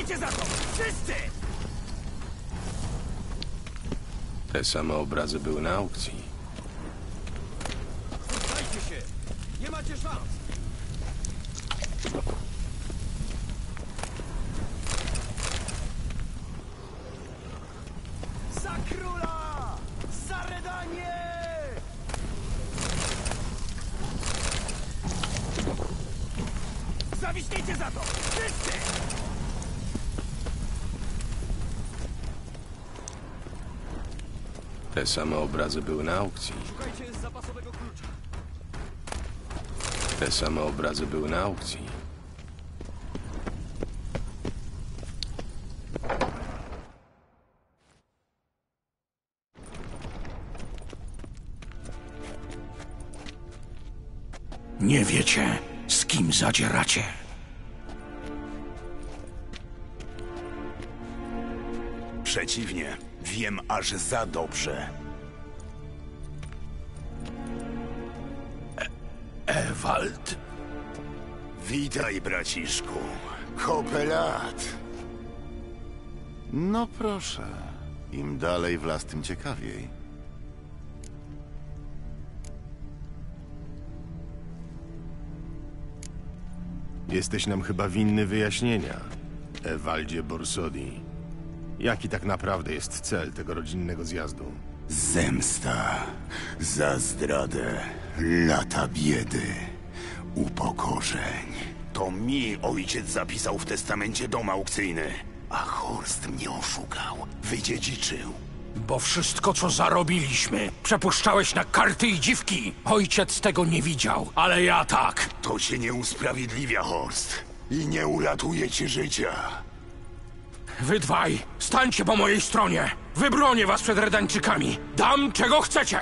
Zawiśniecie za to! Wszyscy! Te same obrazy były na aukcji. Dajcie się! Nie macie szans! Za króla! Za redanie! Zawiśniecie za to! Wszyscy! Te same obrazy były na aukcji. Szukajcie zapasowego klucza. Te same obrazy były na aukcji. Nie wiecie, z kim zadzieracie. Przeciwnie, wiem aż za dobrze. Ewald, Witaj, braciszku. Kopę lat. No proszę. Im dalej w las, tym ciekawiej. Jesteś nam chyba winny wyjaśnienia, Ewaldzie Borsodi. Jaki tak naprawdę jest cel tego rodzinnego zjazdu? Zemsta za zdradę, lata biedy, upokorzeń. To mi ojciec zapisał w testamencie dom aukcyjny, a Horst mnie oszukał, wydziedziczył. bo wszystko, co zarobiliśmy, przepuszczałeś na karty i dziwki. Ojciec tego nie widział, ale ja tak. To cię nie usprawiedliwia, Horst. I nie uratuje ci życia. Wy dwaj, stańcie po mojej stronie. Wybronię was przed Redańczykami. Dam, czego chcecie.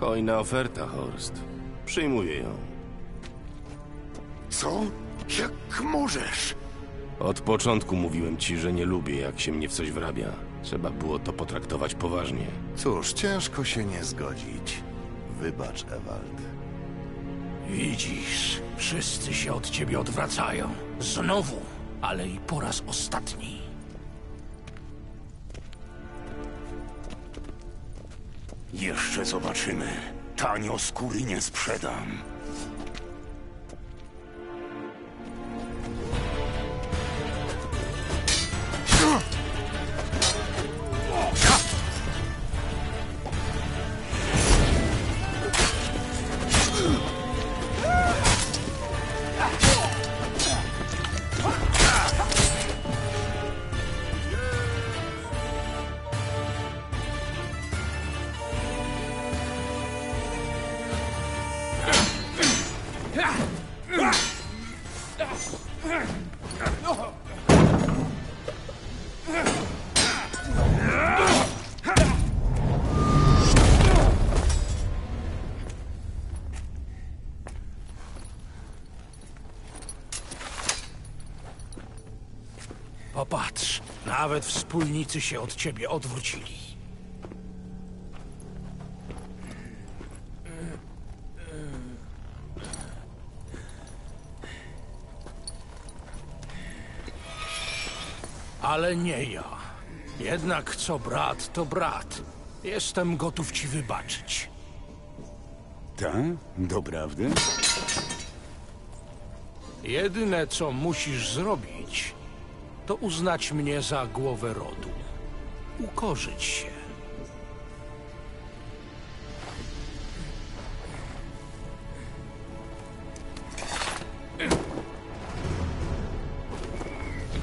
Hojna oferta, Horst. Przyjmuję ją. Co? Jak możesz? Od początku mówiłem ci, że nie lubię, jak się mnie w coś wrabia. Trzeba było to potraktować poważnie. Cóż, ciężko się nie zgodzić. Wybacz, Ewald. Widzisz, wszyscy się od ciebie odwracają. Znowu, ale i po raz ostatni. Jeszcze zobaczymy. Tanio skóry nie sprzedam. Nawet wspólnicy się od ciebie odwrócili. Ale nie ja. Jednak co brat, to brat. Jestem gotów ci wybaczyć. Tak? Doprawdy? Jedyne, co musisz zrobić, to uznać mnie za głowę rodu. Ukorzyć się.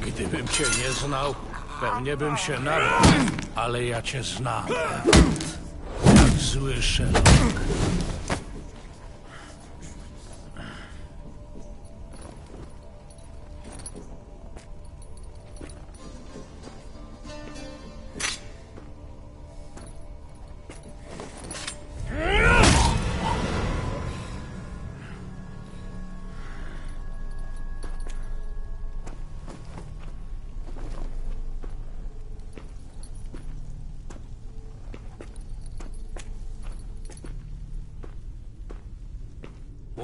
Gdybym cię nie znał, pewnie bym się nabrał, ale ja cię znam. Jak.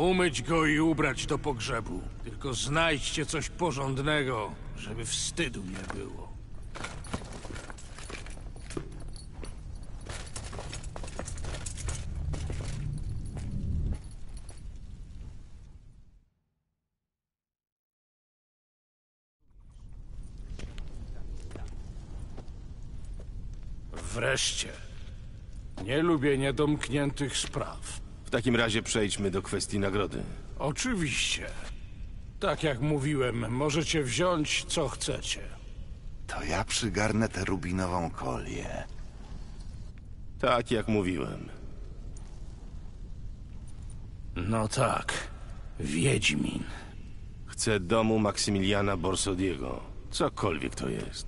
Umyć go i ubrać do pogrzebu. Tylko znajdźcie coś porządnego, żeby wstydu nie było. Wreszcie. Nie lubię niedomkniętych spraw. W takim razie przejdźmy do kwestii nagrody. Oczywiście. Tak jak mówiłem, możecie wziąć co chcecie. To ja przygarnę tę rubinową kolię. Tak jak mówiłem. No tak, Wiedźmin. Chcę domu Maksymiliana Borsodiego. Cokolwiek to jest.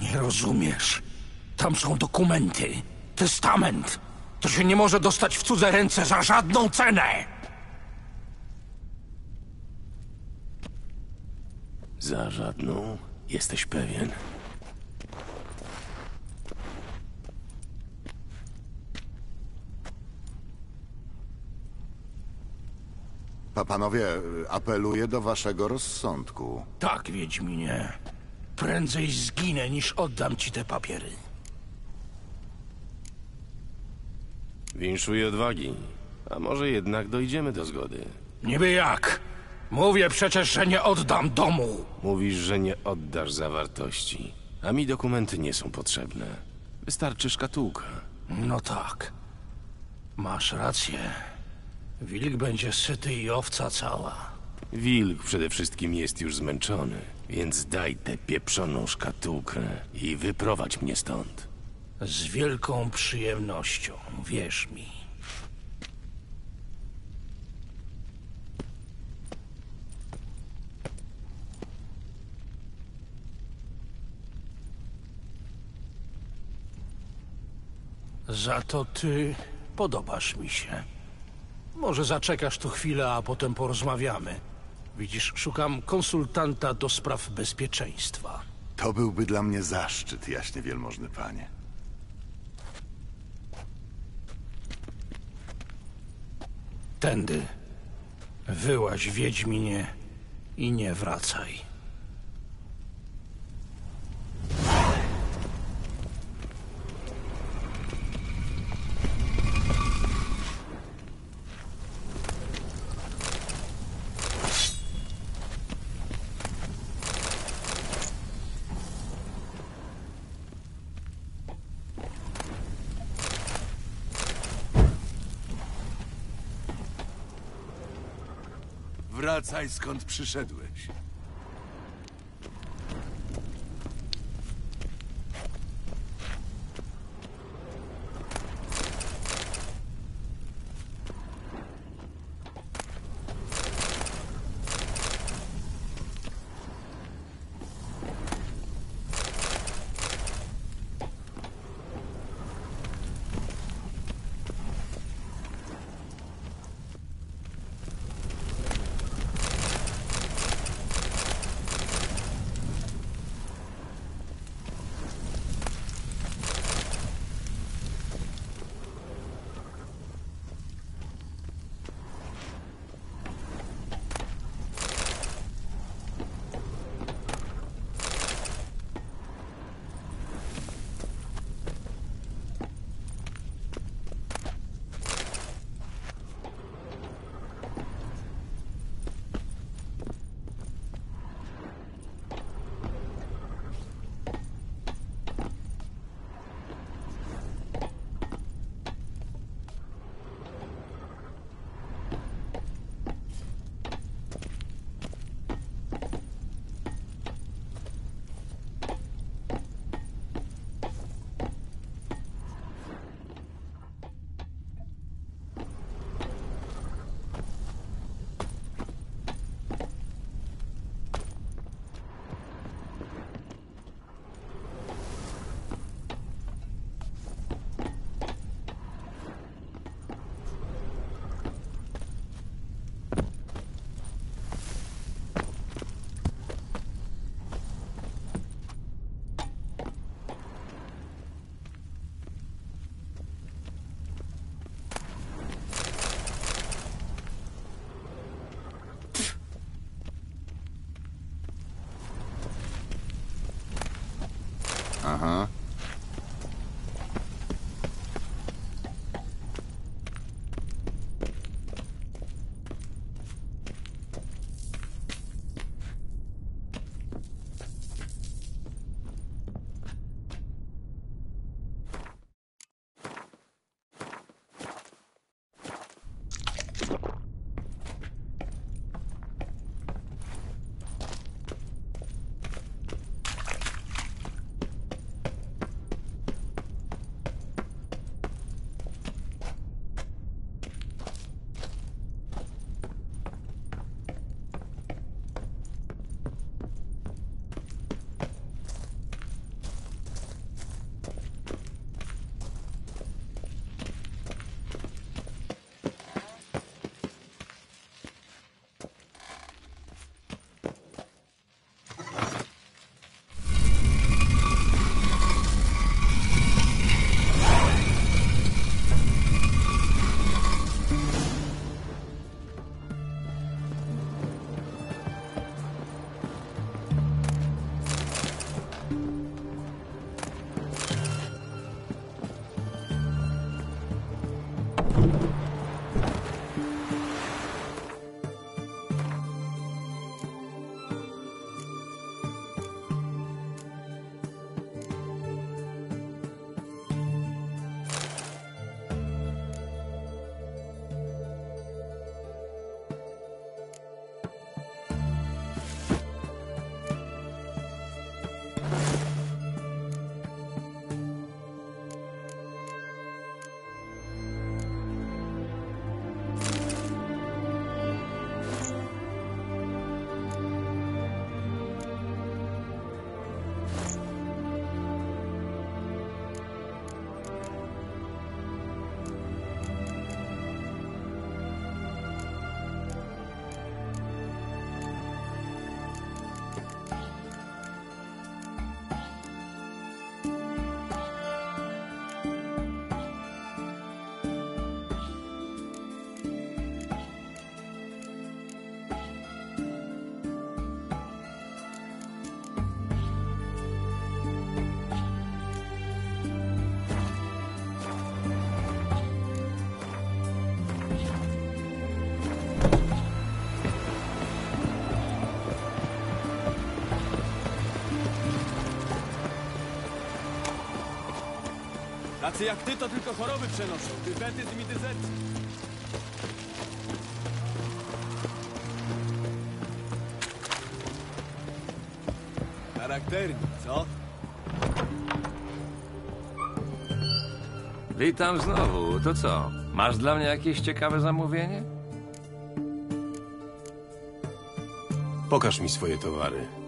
Nie rozumiesz. Tam są dokumenty. Testament. To się nie może dostać w cudze ręce za żadną cenę. Za żadną? Jesteś pewien? Pa, panowie, apeluję do waszego rozsądku. Tak, Wiedźminie. Prędzej zginę, niż oddam ci te papiery. Winszuj odwagi. A może jednak dojdziemy do zgody. Niby jak? Mówię przecież, że nie oddam domu. Mówisz, że nie oddasz zawartości. A mi dokumenty nie są potrzebne. Wystarczy szkatułka. No tak. Masz rację. Wilk będzie syty i owca cała. Wilk przede wszystkim jest już zmęczony, więc daj tę pieprzoną szkatułkę i wyprowadź mnie stąd. Z wielką przyjemnością, wierz mi. Za to ty podobasz mi się. Może zaczekasz tu chwilę, a potem porozmawiamy. Widzisz, szukam konsultanta do spraw bezpieczeństwa. To byłby dla mnie zaszczyt, jaśnie wielmożny panie. Tędy. Wyłaź, Wiedźminie, i nie wracaj. Wracaj skąd przyszedłeś. Tacy jak ty to tylko choroby przenoszą. Dybetyzm i dyzercję. Charakterni, co? Witam znowu. To co? Masz dla mnie jakieś ciekawe zamówienie? Pokaż mi swoje towary.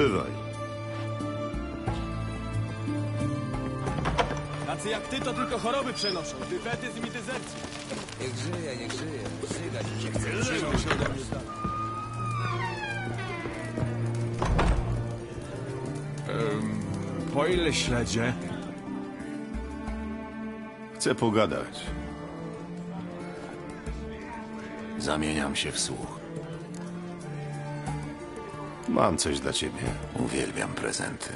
Bywaj. Tacy jak ty to tylko choroby przenoszą. Dyfetyzm i dezercję. Niech żyje, niech żyje. Żygać się chce. Trzymaj się ode mnie z dala. Po ile śledzie? Chcę pogadać. Zamieniam się w słuch. Mam coś dla ciebie. Uwielbiam prezenty,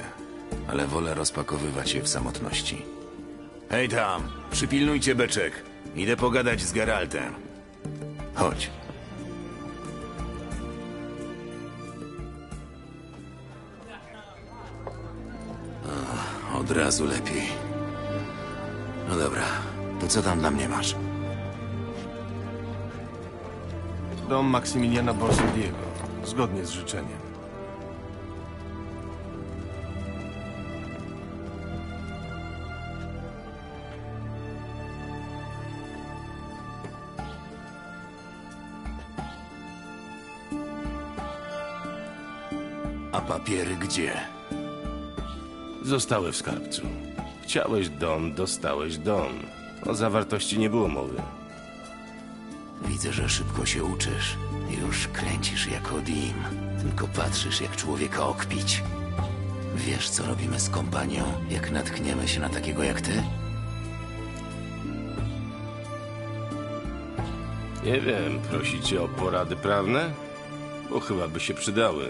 ale wolę rozpakowywać je w samotności. Hej tam, przypilnujcie beczek. Idę pogadać z Geraltem. Chodź. Od razu lepiej. No dobra, to co tam dla mnie masz? Dom Maksymiliana Borsodiego. Zgodnie z życzeniem. Papiery gdzie? Zostały w skarbcu. Chciałeś dom, dostałeś dom. O zawartości nie było mowy. Widzę, że szybko się uczysz. Już kręcisz jako Dim. Tylko patrzysz, jak człowieka okpić. Wiesz, co robimy z kompanią, jak natkniemy się na takiego jak ty? Nie wiem, prosicie o porady prawne? Bo chyba by się przydały.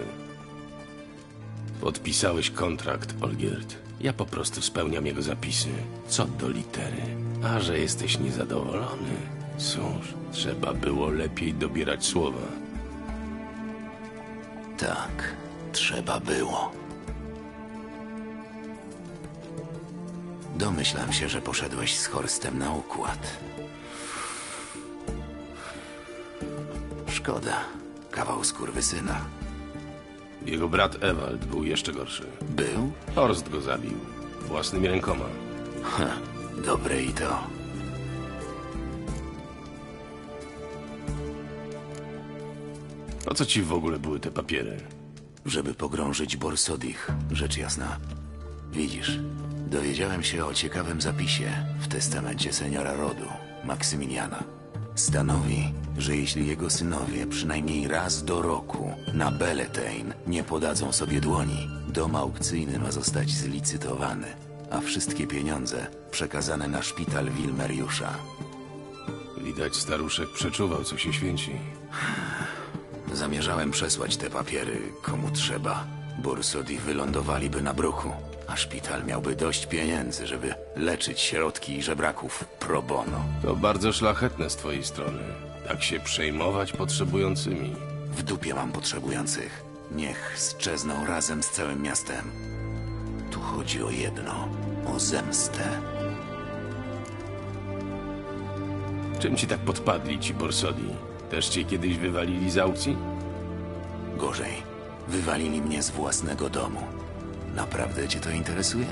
Podpisałeś kontrakt, Olgierd. Ja po prostu spełniam jego zapisy. Co do litery. A że jesteś niezadowolony, cóż, trzeba było lepiej dobierać słowa. Tak, trzeba było. Domyślam się, że poszedłeś z Horstem na układ. Szkoda. Kawał skurwysyna. Jego brat Ewald był jeszcze gorszy. Był? Horst go zabił. Własnymi rękoma. Ha, dobre i to. Po co ci w ogóle były te papiery? żeby pogrążyć Borsodich, rzecz jasna. Widzisz, dowiedziałem się o ciekawym zapisie w testamencie seniora rodu, Maksymiliana. Stanowi, że jeśli jego synowie przynajmniej raz do roku na Beletein nie podadzą sobie dłoni, dom aukcyjny ma zostać zlicytowany, a wszystkie pieniądze przekazane na szpital Wilmeriusza. Widać, staruszek przeczuwał, co się święci. Zamierzałem przesłać te papiery komu trzeba. Borsodi wylądowaliby na bruku, a szpital miałby dość pieniędzy, żeby leczyć środki i żebraków pro bono. To bardzo szlachetne z twojej strony. Tak się przejmować potrzebującymi. W dupie mam potrzebujących. Niech strzezną razem z całym miastem. Tu chodzi o jedno, o zemstę. Czym ci tak podpadli ci Borsodi? Też cię kiedyś wywalili z aukcji? Gorzej, wywalili mnie z własnego domu. Naprawdę cię to interesuje?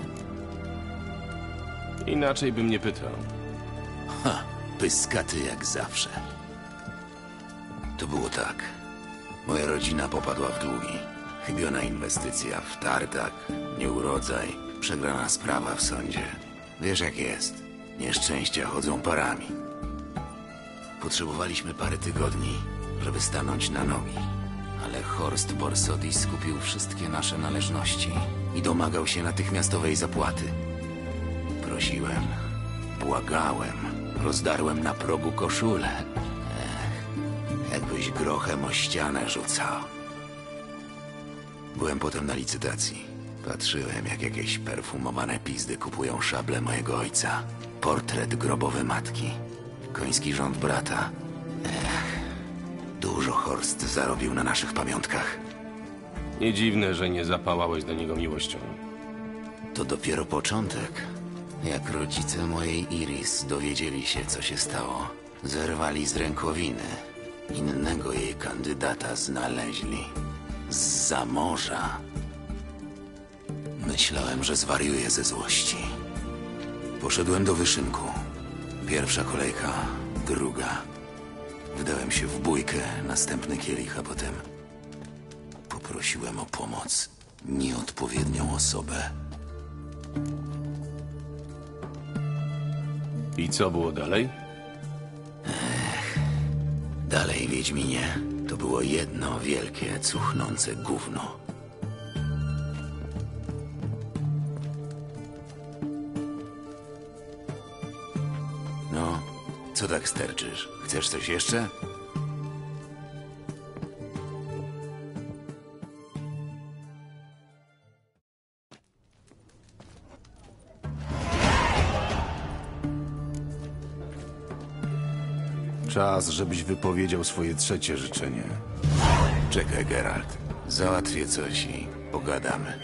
Inaczej bym nie pytał. Ha, pyskaty jak zawsze. To było tak. Moja rodzina popadła w długi. Chybiona inwestycja w tartak, nieurodzaj, przegrana sprawa w sądzie. Wiesz jak jest. Nieszczęścia chodzą parami. Potrzebowaliśmy parę tygodni, żeby stanąć na nogi. Ale Horst Borsodi skupił wszystkie nasze należności i domagał się natychmiastowej zapłaty. Prosiłem, błagałem, rozdarłem na progu koszulę. Ech, jakbyś grochem o ścianę rzucał. Byłem potem na licytacji. Patrzyłem, jak jakieś perfumowane pizdy kupują szable mojego ojca. Portret grobowy matki. Koński rząd brata. Ech, Horst zarobił na naszych pamiątkach. Nie dziwne, że nie zapałałeś do niego miłością. To dopiero początek. Jak rodzice mojej Iris dowiedzieli się, co się stało, zerwali z rękowiny. Innego jej kandydata znaleźli. Z morza. Myślałem, że zwariuję ze złości. Poszedłem do wyszynku. Pierwsza kolejka, druga. Wdałem się w bójkę, następny kielich, a potem poprosiłem o pomoc. nieodpowiednią osobę. I co było dalej? Dalej, Wiedźminie, to było jedno wielkie, cuchnące gówno. Tak sterczysz? Chcesz coś jeszcze? Czas, żebyś wypowiedział swoje trzecie życzenie. Czekaj, Geralt. Załatwię coś i pogadamy.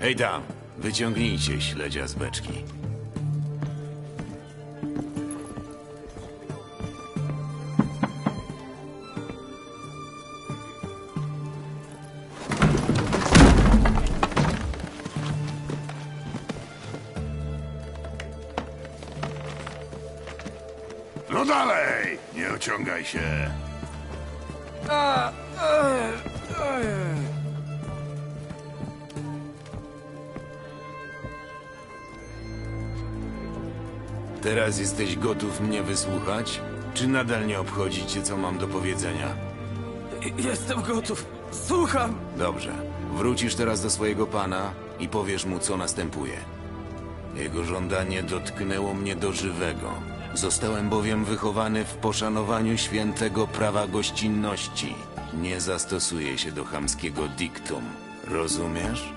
Hej tam, wyciągnijcie śledzia z beczki. Się. Teraz jesteś gotów mnie wysłuchać? Czy nadal nie obchodzi cię, co mam do powiedzenia? Jestem gotów. Słucham. Dobrze. Wrócisz teraz do swojego pana i powiesz mu, co następuje. Jego żądanie dotknęło mnie do żywego. Zostałem bowiem wychowany w poszanowaniu świętego prawa gościnności. Nie zastosuję się do chamskiego diktum. Rozumiesz?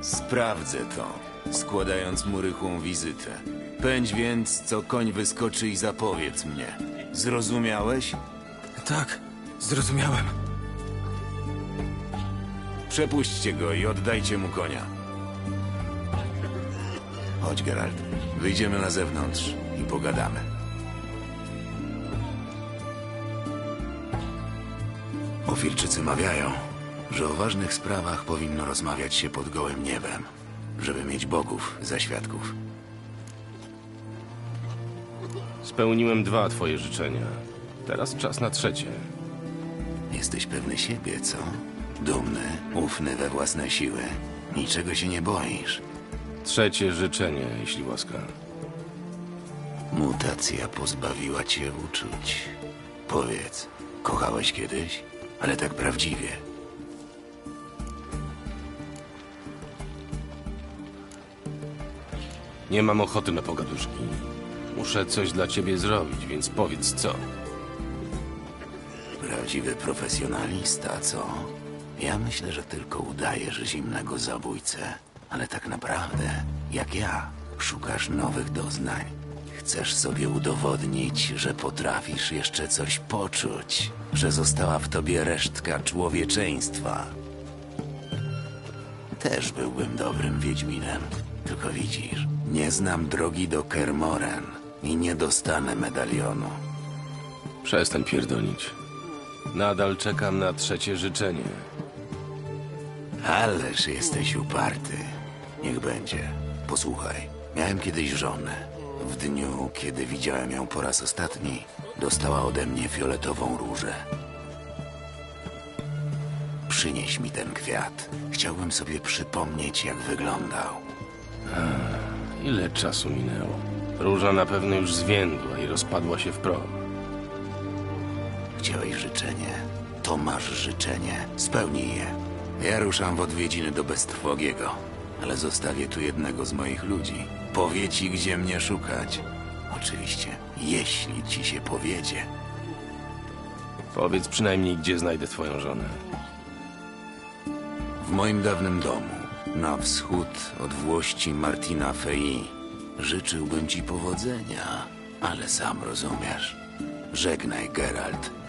Sprawdzę to, składając mu rychłą wizytę. Pędź więc, co koń wyskoczy i zapowiedz mnie. Zrozumiałeś? Tak, zrozumiałem. Przepuśćcie go i oddajcie mu konia. Chodź, Geralt. Wyjdziemy na zewnątrz i pogadamy. Ofirczycy mawiają, że o ważnych sprawach powinno rozmawiać się pod gołym niebem, żeby mieć bogów za świadków. Spełniłem dwa twoje życzenia. Teraz czas na trzecie. Jesteś pewny siebie, co? Dumny, ufny we własne siły. Niczego się nie boisz. Trzecie życzenie, jeśli łaska. Mutacja pozbawiła cię uczuć. Powiedz, kochałeś kiedyś? Ale tak prawdziwie. Nie mam ochoty na pogaduszki. Muszę coś dla ciebie zrobić, więc powiedz co. Prawdziwy profesjonalista, co? Ja myślę, że tylko udajesz zimnego zabójcę. Ale tak naprawdę, jak ja, szukasz nowych doznań. Chcesz sobie udowodnić, że potrafisz jeszcze coś poczuć, że została w tobie resztka człowieczeństwa. Też byłbym dobrym Wiedźminem. Tylko widzisz, nie znam drogi do Kermoren i nie dostanę medalionu. Przestań pierdolić. Nadal czekam na trzecie życzenie. Ależ jesteś uparty. Niech będzie. Posłuchaj, miałem kiedyś żonę. W dniu, kiedy widziałem ją po raz ostatni, dostała ode mnie fioletową różę. Przynieś mi ten kwiat. Chciałbym sobie przypomnieć, jak wyglądał. Ile czasu minęło? Róża na pewno już zwiędła i rozpadła się w proch. Chciałeś życzenie? To masz życzenie. Spełnij je. Ja ruszam w odwiedziny do Beztrwogiego, ale zostawię tu jednego z moich ludzi. Powie ci, gdzie mnie szukać. Oczywiście, jeśli ci się powiedzie. Powiedz przynajmniej, gdzie znajdę twoją żonę. W moim dawnym domu, na wschód od włości Martina Fei, życzyłbym ci powodzenia, ale sam rozumiesz. Żegnaj, Geralt.